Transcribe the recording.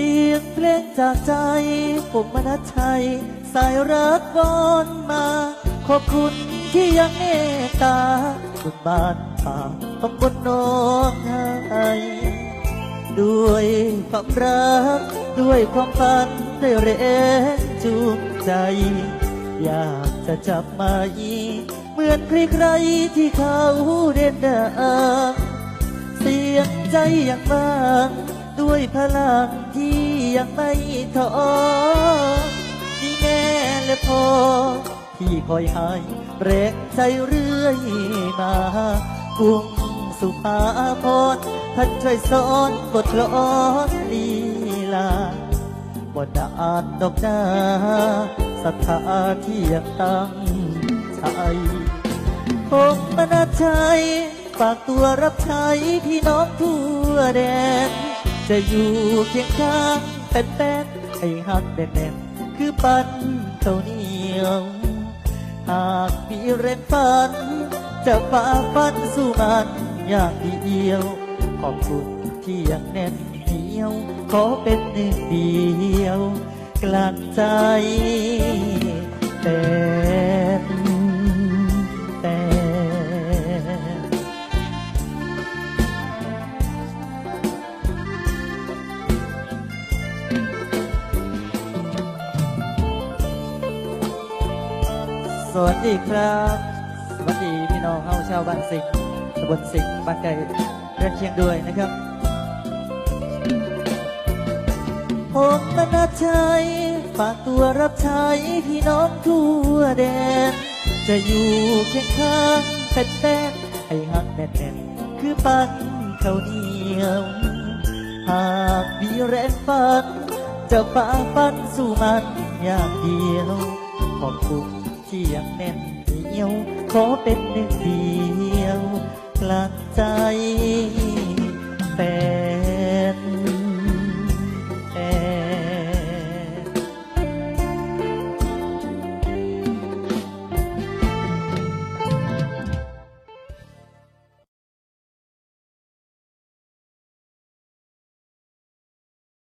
เสียงเพลงจากใจ ผมมนัชชัย สายรักวอนมา ขอบคุณที่ยังเมตตาบุญบานป่าต้องบนน้องให้ด้วยความรัก ด้วยความฝันได้แรงจูงใจ อยากจะจับมาอีเหมือนใครๆที่เขาเด่นดังเสียงใจอย่างบาง ด้วยพลังที่ยังไม่ท้อมีแม่และพ่อที่คอยให้แรงใจเรื่อยมากุ้งสุภาพรท่านช่วยสอนบทลอนลีลาบทอ่านดอกนาศรัทธาที่ยังตั้งใจผมมนาชัยฝากตัวรับใช้พี่น้องทั่วแดน จะอยู่เคียงข้างเป็นแป้นให้หักแน่นๆคือปั้นข้าเหนียวหากมีแรงฝัน จะฝ่าฟันสู้มันอย่างเดียว ขอบคุณที่ยังแน่นเหนียว ขอเป็นหนึ่งเดียว กลั่นใจแต่ สวัสดีครับ สวัสดีพี่น้องเฮาชาวบ้านสิงห์ตำบลสิงห์บ้านไก่เระเคียงด้วยนะครับผมมนาชัยฝากตัวรับใช้พี่น้องทั่วแดน จะอยู่เคียงข้างเป็นแป้นให้หักแน่นๆคือปั้นข้าวเหนียว หากมีแรงฝัน จะฝ่าฟันสู้มันอย่างเดียว ขอบคุณ ที่ยังแน่นเหนียว ขอเป็นหนึ่งเดียวกลัดใจ